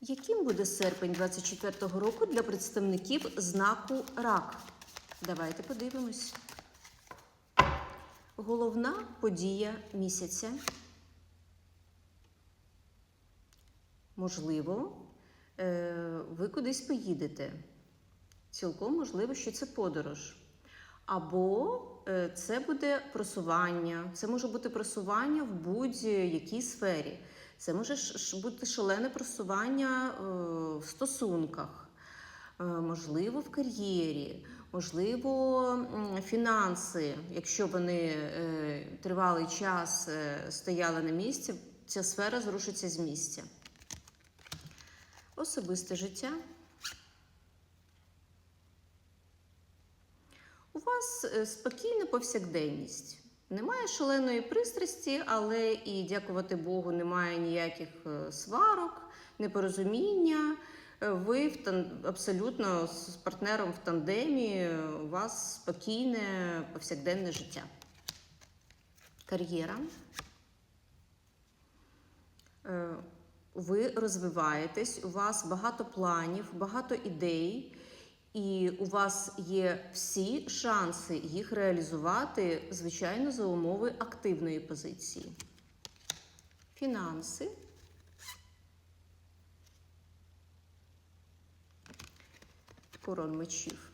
Яким буде серпень 24-го року для представників знаку рак? Давайте подивимось. Головна подія місяця. Можливо, е, ви кудись поїдете. Цілком можливо, що це подорож. Або е, це буде просування, це може бути просування в будь-якій сфері. Це може бути шалене просування е, в стосунках, е, можливо, в кар'єрі, можливо, фінанси. Якщо вони е, тривалий час стояли на місці, ця сфера зрушиться з місця. Особисте життя. У вас спокійна повсякденність. Немає шаленої пристрасті, але і, дякувати Богу, немає ніяких е, сварок, непорозуміння. Е, Ви в тан- абсолютно з партнером в тандемі, е, у вас спокійне повсякденне життя. Кар'єра. Ви розвиваєтесь, у вас багато планів, багато ідей, і у вас є всі шанси їх реалізувати, звичайно, за умови активної позиції. Фінанси. Корон мечів.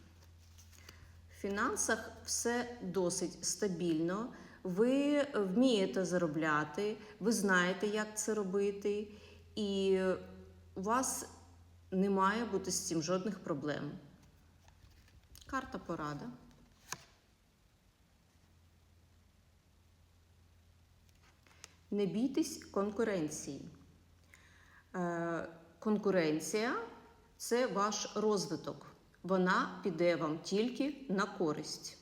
В фінансах все досить стабільно. Ви вмієте заробляти, ви знаєте, як це робити, і у вас не має бути з цим жодних проблем. Карта порада. Не бійтесь конкуренції. Е, Конкуренція це ваш розвиток. Вона піде вам тільки на користь.